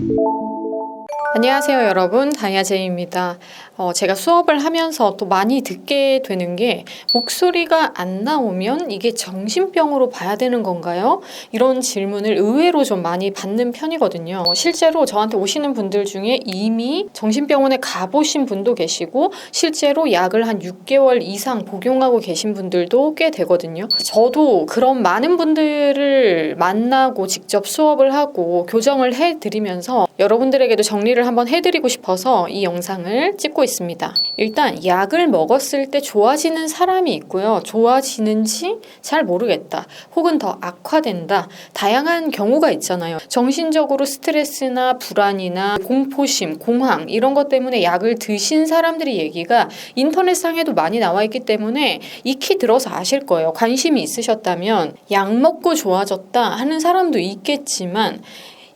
Thank you. 안녕하세요, 여러분. 다이아제이입니다. 어, 제가 수업을 하면서 또 많이 듣게 되는 게 목소리가 안 나오면 이게 정신병으로 봐야 되는 건가요? 이런 질문을 의외로 좀 많이 받는 편이거든요. 어, 실제로 저한테 오시는 분들 중에 이미 정신병원에 가보신 분도 계시고 실제로 약을 한 6개월 이상 복용하고 계신 분들도 꽤 되거든요. 저도 그런 많은 분들을 만나고 직접 수업을 하고 교정을 해드리면서 여러분들에게도 정리를 한번 해드리고 싶어서 이 영상을 찍고 있습니다. 일단 약을 먹었을 때 좋아지는 사람이 있고요. 좋아지는지 잘 모르겠다. 혹은 더 악화된다. 다양한 경우가 있잖아요. 정신적으로 스트레스나 불안이나 공포심, 공황 이런 것 때문에 약을 드신 사람들의 얘기가 인터넷상에도 많이 나와 있기 때문에 익히 들어서 아실 거예요. 관심이 있으셨다면 약 먹고 좋아졌다 하는 사람도 있겠지만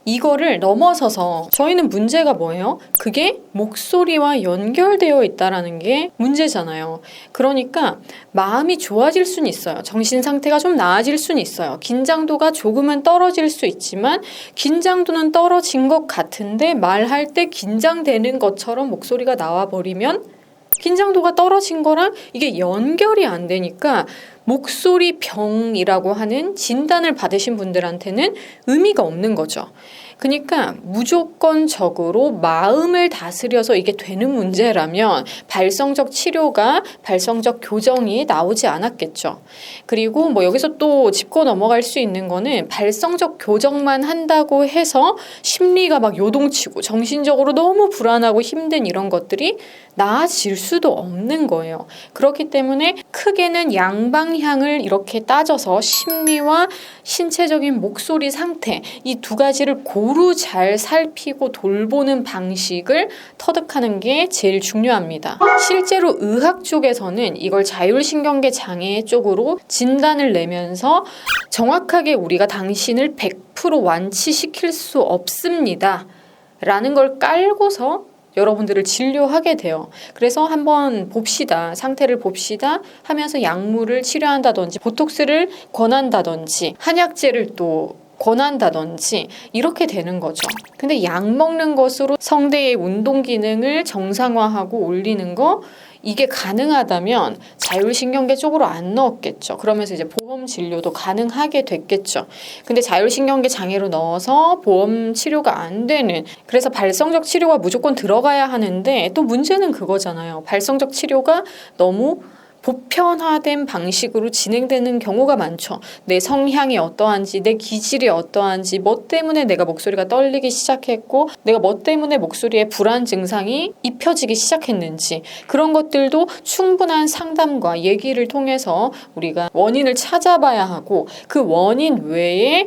이거를 넘어서서 저희는 문제가 뭐예요? 그게 목소리와 연결되어 있다라는 게 문제잖아요. 그러니까 마음이 좋아질 수는 있어요. 정신 상태가 좀 나아질 수는 있어요. 긴장도가 조금은 떨어질 수 있지만 긴장도는 떨어진 것 같은데 말할 때 긴장되는 것처럼 목소리가 나와 버리면 긴장도가 떨어진 거랑 이게 연결이 안 되니까 목소리 병이라고 하는 진단을 받으신 분들한테는 의미가 없는 거죠. 그러니까 무조건적으로 마음을 다스려서 이게 되는 문제라면 발성적 치료가 발성적 교정이 나오지 않았겠죠. 그리고 뭐 여기서 또 짚고 넘어갈 수 있는 거는 발성적 교정만 한다고 해서 심리가 막 요동치고 정신적으로 너무 불안하고 힘든 이런 것들이 나아질 수도 없는 거예요. 그렇기 때문에 크게는 양방향을 이렇게 따져서 심리와 신체적인 목소리 상태 이 두 가지를 고루 잘 살피고 돌보는 방식을 터득하는 게 제일 중요합니다. 실제로 의학 쪽에서는 이걸 자율신경계 장애 쪽으로 진단을 내면서 정확하게 우리가 당신을 100% 완치시킬 수 없습니다. 라는 걸 깔고서 여러분들을 진료하게 돼요. 그래서 한번 봅시다. 상태를 봅시다. 하면서 약물을 치료한다든지 보톡스를 권한다든지 한약제를 또 권한다든지 이렇게 되는 거죠. 근데 약 먹는 것으로 성대의 운동 기능을 정상화하고 올리는 거 이게 가능하다면 자율신경계 쪽으로 안 넣었겠죠. 그러면서 이제 보험 진료도 가능하게 됐겠죠. 근데 자율신경계 장애로 넣어서 보험 치료가 안 되는 그래서 발성적 치료가 무조건 들어가야 하는데 또 문제는 그거잖아요. 발성적 치료가 너무 보편화된 방식으로 진행되는 경우가 많죠. 내 성향이 어떠한지, 내 기질이 어떠한지, 뭐 때문에 내가 목소리가 떨리기 시작했고, 내가 뭐 때문에 목소리에 불안 증상이 입혀지기 시작했는지, 그런 것들도 충분한 상담과 얘기를 통해서 우리가 원인을 찾아봐야 하고, 그 원인 외에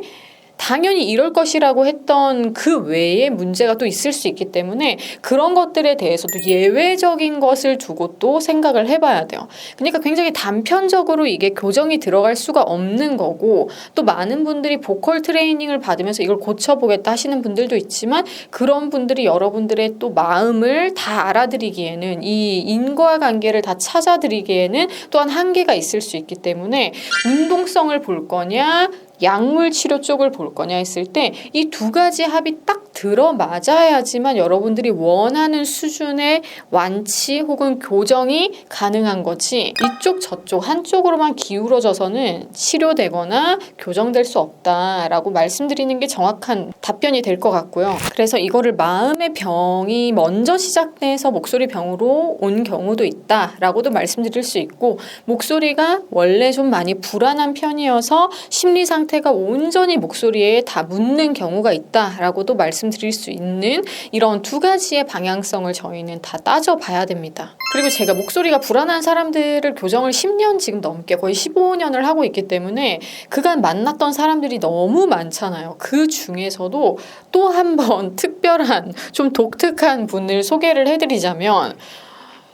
당연히 이럴 것이라고 했던 그 외에 문제가 또 있을 수 있기 때문에 그런 것들에 대해서도 예외적인 것을 두고 또 생각을 해봐야 돼요. 그러니까 굉장히 단편적으로 이게 교정이 들어갈 수가 없는 거고 또 많은 분들이 보컬 트레이닝을 받으면서 이걸 고쳐보겠다 하시는 분들도 있지만 그런 분들이 여러분들의 또 마음을 다 알아들이기에는 이 인과관계를 다 찾아드리기에는 또한 한계가 있을 수 있기 때문에 운동성을 볼 거냐 약물 치료 쪽을 볼 거냐 했을 때 이 두 가지 합이 딱 들어맞아야지만 여러분들이 원하는 수준의 완치 혹은 교정이 가능한 거지 이쪽 저쪽 한쪽으로만 기울어져서는 치료되거나 교정될 수 없다라고 말씀드리는 게 정확한 답변이 될 것 같고요. 그래서 이거를 마음의 병이 먼저 시작돼서 목소리 병으로 온 경우도 있다라고도 말씀드릴 수 있고 목소리가 원래 좀 많이 불안한 편이어서 심리 상태 상태가 온전히 목소리에 다 묻는 경우가 있다라고도 말씀드릴 수 있는 이런 두 가지의 방향성을 저희는 다 따져봐야 됩니다. 그리고 제가 목소리가 불안한 사람들을 교정을 10년 지금 넘게 거의 15년을 하고 있기 때문에 그간 만났던 사람들이 너무 많잖아요. 그 중에서도 또 한 번 특별한 좀 독특한 분을 소개를 해드리자면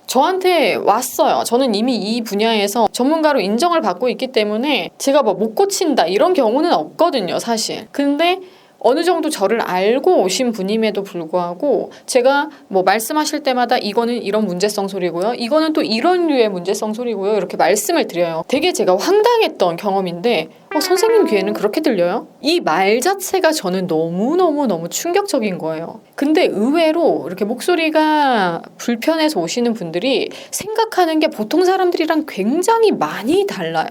저한테 왔어요. 저는 이미 이 분야에서 전문가로 인정을 받고 있기 때문에 제가 뭐 못 고친다 이런 경우는 없거든요, 사실. 근데 어느 정도 저를 알고 오신 분임에도 불구하고 제가 뭐 말씀하실 때마다 이거는 이런 문제성 소리고요. 이거는 또 이런 류의 문제성 소리고요. 이렇게 말씀을 드려요. 되게 제가 황당했던 경험인데 어, 선생님 귀에는 그렇게 들려요? 이 말 자체가 저는 너무너무너무 충격적인 거예요. 근데 의외로 이렇게 목소리가 불편해서 오시는 분들이 생각하는 게 보통 사람들이랑 굉장히 많이 달라요.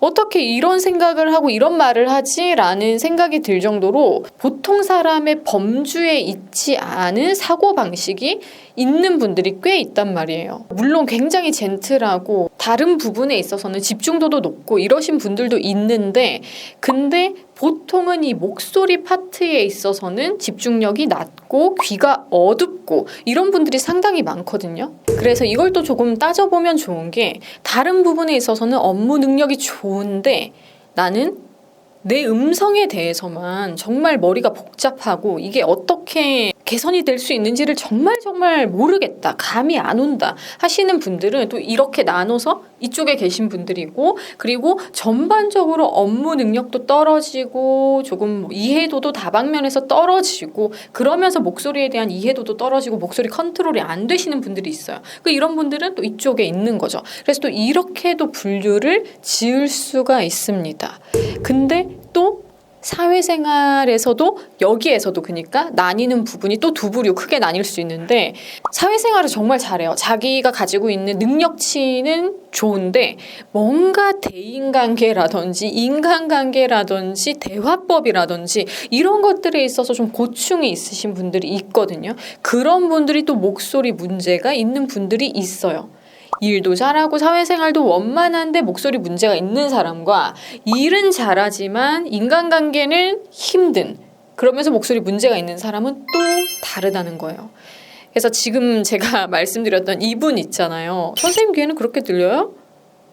어떻게 이런 생각을 하고 이런 말을 하지라는 생각이 들 정도로 보통 사람의 범주에 있지 않은 사고 방식이 있는 분들이 꽤 있단 말이에요. 물론 굉장히 젠틀하고 다른 부분에 있어서는 집중도도 높고 이러신 분들도 있는데 근데 보통은 이 목소리 파트에 있어서는 집중력이 낮고 귀가 어둡고 이런 분들이 상당히 많거든요. 그래서 이걸 또 조금 따져보면 좋은 게 다른 부분에 있어서는 업무 능력이 좋은데 나는 내 음성에 대해서만 정말 머리가 복잡하고 이게 어떻게 개선이 될 수 있는지를 정말 정말 모르겠다. 감이 안 온다. 하시는 분들은 또 이렇게 나눠서 이쪽에 계신 분들이고 그리고 전반적으로 업무 능력도 떨어지고 조금 뭐 이해도도 다방면에서 떨어지고 그러면서 목소리에 대한 이해도도 떨어지고 목소리 컨트롤이 안 되시는 분들이 있어요. 그 이런 분들은 또 이쪽에 있는 거죠. 그래서 또 이렇게도 분류를 지을 수가 있습니다. 근데 또 사회생활에서도 여기에서도 그러니까 나뉘는 부분이 또 두 부류 크게 나뉠 수 있는데 사회생활을 정말 잘해요. 자기가 가지고 있는 능력치는 좋은데 뭔가 대인관계라든지 인간관계라든지 대화법이라든지 이런 것들에 있어서 좀 고충이 있으신 분들이 있거든요. 그런 분들이 또 목소리 문제가 있는 분들이 있어요. 일도 잘하고 사회생활도 원만한데 목소리 문제가 있는 사람과 일은 잘하지만 인간관계는 힘든 그러면서 목소리 문제가 있는 사람은 또 다르다는 거예요. 그래서 지금 제가 말씀드렸던 이분 있잖아요. 선생님 귀에는 그렇게 들려요?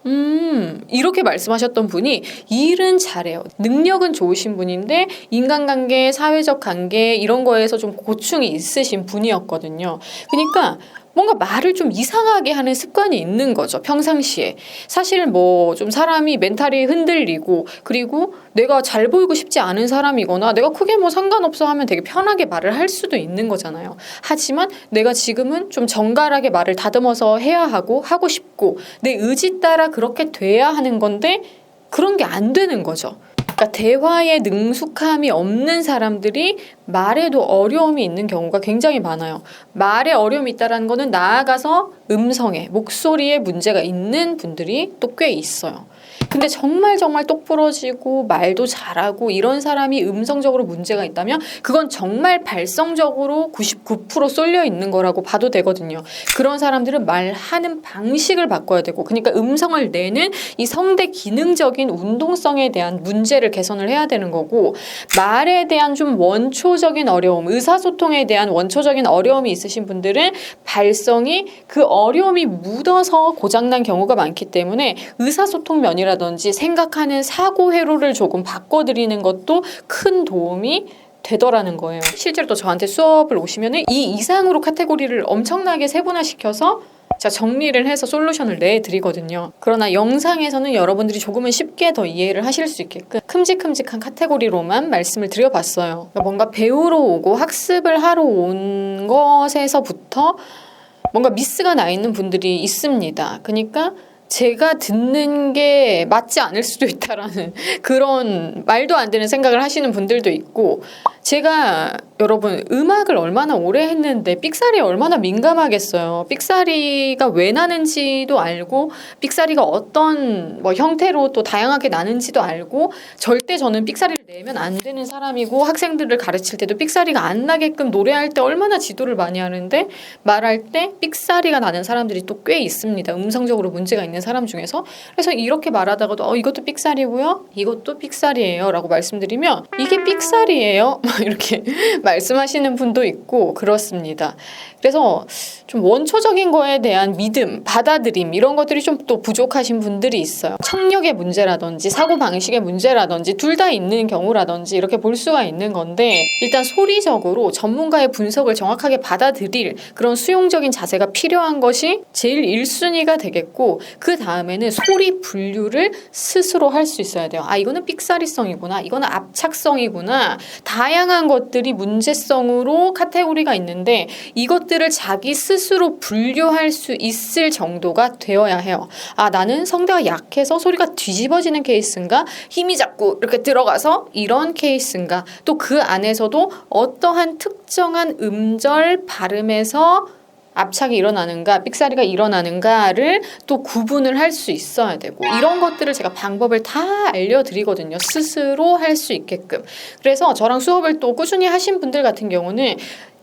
음, 이렇게 말씀하셨던 분이 일은 잘해요. 능력은 좋으신 분인데 인간관계, 사회적 관계 이런 거에서 좀 고충이 있으신 분이었거든요. 그러니까 뭔가 말을 좀 이상하게 하는 습관이 있는 거죠. 평상시에. 사실 뭐 좀 사람이 멘탈이 흔들리고 그리고 내가 잘 보이고 싶지 않은 사람이거나 내가 크게 뭐 상관없어 하면 되게 편하게 말을 할 수도 있는 거잖아요. 하지만 내가 지금은 좀 정갈하게 말을 다듬어서 해야 하고 하고 싶고 내 의지 따라 그렇게 돼야 하는 건데 그런 게 안 되는 거죠. 그러니까 대화에 능숙함이 없는 사람들이 말에도 어려움이 있는 경우가 굉장히 많아요. 말에 어려움이 있다라는 거는 나아가서 음성에 목소리에 문제가 있는 분들이 또 꽤 있어요. 근데 정말 정말 똑부러지고 말도 잘하고 이런 사람이 음성적으로 문제가 있다면 그건 정말 발성적으로 99% 쏠려 있는 거라고 봐도 되거든요. 그런 사람들은 말하는 방식을 바꿔야 되고 그러니까 음성을 내는 이 성대 기능적인 운동성에 대한 문제를 개선을 해야 되는 거고 말에 대한 좀 원초적인 어려움, 의사소통에 대한 원초적인 어려움이 있으신 분들은 발성이 그 어려움이 묻어서 고장난 경우가 많기 때문에 의사소통 면이라 든지 생각하는 사고 회로를 조금 바꿔드리는 것도 큰 도움이 되더라는 거예요. 실제로 또 저한테 수업을 오시면 이 이상으로 카테고리를 엄청나게 세분화시켜서 자 정리를 해서 솔루션을 내드리거든요. 그러나 영상에서는 여러분들이 조금은 쉽게 더 이해를 하실 수 있게끔 큼직큼직한 카테고리로만 말씀을 드려봤어요. 그러니까 뭔가 배우러 오고 학습을 하러 온 것에서부터 뭔가 미스가 나 있는 분들이 있습니다. 그러니까 제가 듣는 게 맞지 않을 수도 있다라는 그런 말도 안 되는 생각을 하시는 분들도 있고 제가 여러분 음악을 얼마나 오래 했는데 삑사리에 얼마나 민감하겠어요. 삑사리가 왜 나는지도 알고 삑사리가 어떤 뭐 형태로 또 다양하게 나는지도 알고 절대 저는 삑사리를 내면 안 되는 사람이고 학생들을 가르칠 때도 삑사리가 안 나게끔 노래할 때 얼마나 지도를 많이 하는데 말할 때 삑사리가 나는 사람들이 또 꽤 있습니다. 음성적으로 문제가 있는 사람 중에서 그래서 이렇게 말하다가도 어 이것도 삑사리고요. 이것도 삑사리예요라고 말씀드리면 이게 삑사리예요. 이렇게 말씀하시는 분도 있고 그렇습니다. 그래서 좀 원초적인 거에 대한 믿음, 받아들임 이런 것들이 좀 또 부족하신 분들이 있어요. 청력의 문제라든지 사고 방식의 문제라든지 둘 다 있는 경우라든지 이렇게 볼 수가 있는 건데 일단 소리적으로 전문가의 분석을 정확하게 받아들일 그런 수용적인 자세가 필요한 것이 제일 1순위가 되겠고 그 다음에는 소리 분류를 스스로 할 수 있어야 돼요. 아 이거는 삑사리성이구나. 이거는 압착성이구나. 다양 한 것들이 문제성으로 카테고리가 있는데 이것들을 자기 스스로 분류할 수 있을 정도가 되어야 해요. 아, 나는 성대가 약해서 소리가 뒤집어지는 케이스인가? 힘이 자꾸 이렇게 들어가서 이런 케이스인가? 또 그 안에서도 어떠한 특정한 음절 발음에서 압착이 일어나는가, 삑사리가 일어나는가를 또 구분을 할 수 있어야 되고 이런 것들을 제가 방법을 다 알려드리거든요. 스스로 할 수 있게끔. 그래서 저랑 수업을 또 꾸준히 하신 분들 같은 경우는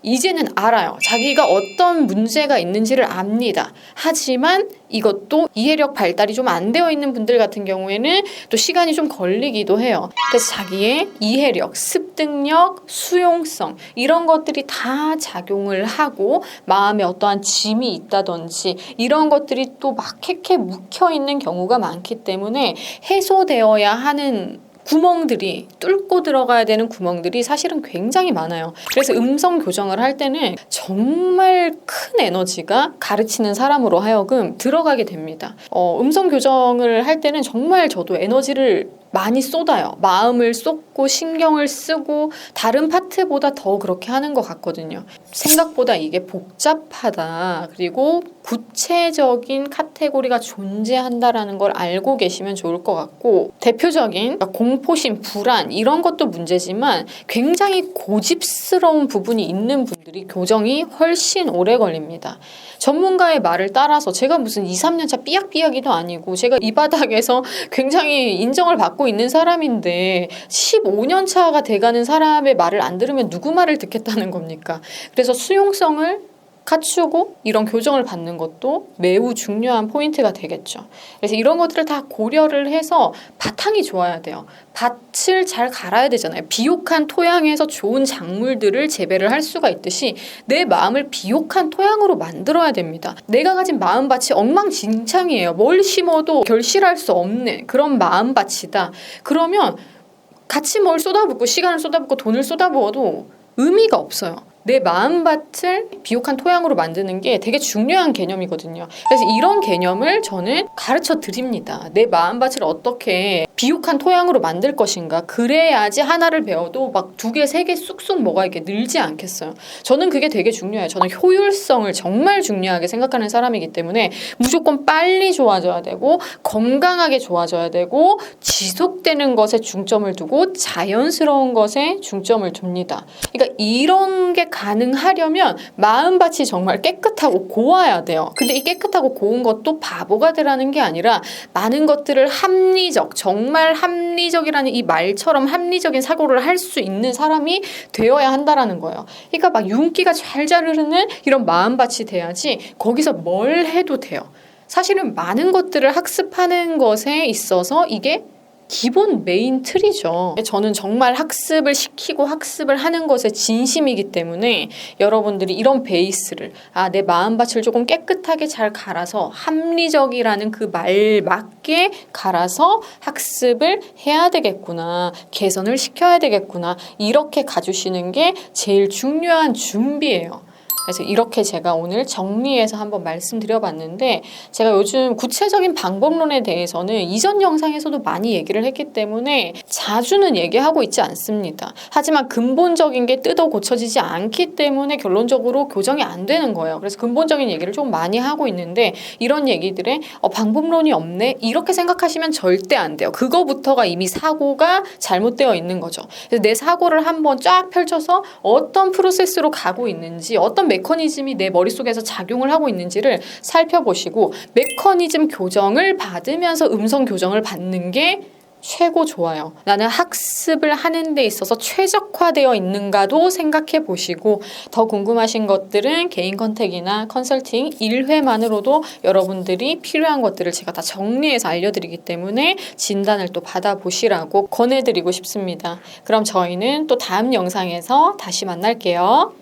이제는 알아요. 자기가 어떤 문제가 있는지를 압니다. 하지만 이것도 이해력 발달이 좀 안 되어 있는 분들 같은 경우에는 또 시간이 좀 걸리기도 해요. 그래서 자기의 이해력, 습득력, 수용성 이런 것들이 다 작용을 하고 마음에 어떠한 짐이 있다든지 이런 것들이 또 막해게 묵혀 있는 경우가 많기 때문에 해소되어야 하는 구멍들이 뚫고 들어가야 되는 구멍들이 사실은 굉장히 많아요. 그래서 음성 교정을 할 때는 정말 큰 에너지가 가르치는 사람으로 하여금 들어가게 됩니다. 어, 음성 교정을 할 때는 정말 저도 에너지를 많이 쏟아요. 마음을 쏟고 신경을 쓰고 다른 파트보다 더 그렇게 하는 것 같거든요. 생각보다 이게 복잡하다. 그리고 구체적인 카테고리가 존재한다라는 걸 알고 계시면 좋을 것 같고 대표적인 그러니까 공포심, 불안 이런 것도 문제지만 굉장히 고집스러운 부분이 있는 분들이 교정이 훨씬 오래 걸립니다. 전문가의 말을 따라서 제가 무슨 2, 3년차 삐약삐약이도 아니고 제가 이 바닥에서 굉장히 인정을 받고 있는 사람인데 15년 차가 돼가는 사람의 말을 안 들으면 누구 말을 듣겠다는 겁니까? 그래서 수용성을 갖추고 이런 교정을 받는 것도 매우 중요한 포인트가 되겠죠. 그래서 이런 것들을 다 고려를 해서 바탕이 좋아야 돼요. 밭을 잘 갈아야 되잖아요. 비옥한 토양에서 좋은 작물들을 재배를 할 수가 있듯이 내 마음을 비옥한 토양으로 만들어야 됩니다. 내가 가진 마음밭이 엉망진창이에요. 뭘 심어도 결실할 수 없는 그런 마음밭이다. 그러면 같이 뭘 쏟아붓고 시간을 쏟아붓고 돈을 쏟아부어도 의미가 없어요. 내 마음밭을 비옥한 토양으로 만드는 게 되게 중요한 개념이거든요. 그래서 이런 개념을 저는 가르쳐 드립니다. 내 마음밭을 어떻게 비옥한 토양으로 만들 것인가. 그래야지 하나를 배워도 막 두 개, 세 개 쑥쑥 뭐가 이렇게 늘지 않겠어요. 저는 그게 되게 중요해요. 저는 효율성을 정말 중요하게 생각하는 사람이기 때문에 무조건 빨리 좋아져야 되고 건강하게 좋아져야 되고 지속되는 것에 중점을 두고 자연스러운 것에 중점을 둡니다. 그러니까 이런 게 가능하려면 마음밭이 정말 깨끗하고 고와야 돼요. 근데 이 깨끗하고 고운 것도 바보가 되라는 게 아니라 많은 것들을 합리적, 정말 합리적이라는 이 말처럼 합리적인 사고를 할 수 있는 사람이 되어야 한다라는 거예요. 그러니까 막 윤기가 잘잘 흐르는 이런 마음밭이 돼야지 거기서 뭘 해도 돼요. 사실은 많은 것들을 학습하는 것에 있어서 이게 기본 메인 틀이죠. 저는 정말 학습을 시키고 학습을 하는 것에 진심이기 때문에 여러분들이 이런 베이스를 아, 내 마음밭을 조금 깨끗하게 잘 갈아서 합리적이라는 그 말 맞게 갈아서 학습을 해야 되겠구나. 개선을 시켜야 되겠구나. 이렇게 가주시는 게 제일 중요한 준비예요. 그래서 이렇게 제가 오늘 정리해서 한번 말씀드려봤는데 제가 요즘 구체적인 방법론에 대해서는 이전 영상에서도 많이 얘기를 했기 때문에 자주는 얘기하고 있지 않습니다. 하지만 근본적인 게 뜯어 고쳐지지 않기 때문에 결론적으로 교정이 안 되는 거예요. 그래서 근본적인 얘기를 좀 많이 하고 있는데 이런 얘기들에 어, 방법론이 없네 이렇게 생각하시면 절대 안 돼요. 그거부터가 이미 사고가 잘못되어 있는 거죠. 내 사고를 한번 쫙 펼쳐서 어떤 프로세스로 가고 있는지 어떤 메커니즘이 내 머릿속에서 작용을 하고 있는지를 살펴보시고 메커니즘 교정을 받으면서 음성 교정을 받는 게 최고 좋아요. 나는 학습을 하는 데 있어서 최적화되어 있는가도 생각해 보시고 더 궁금하신 것들은 개인 컨택이나 컨설팅 1회만으로도 여러분들이 필요한 것들을 제가 다 정리해서 알려드리기 때문에 진단을 또 받아보시라고 권해드리고 싶습니다. 그럼 저희는 또 다음 영상에서 다시 만날게요.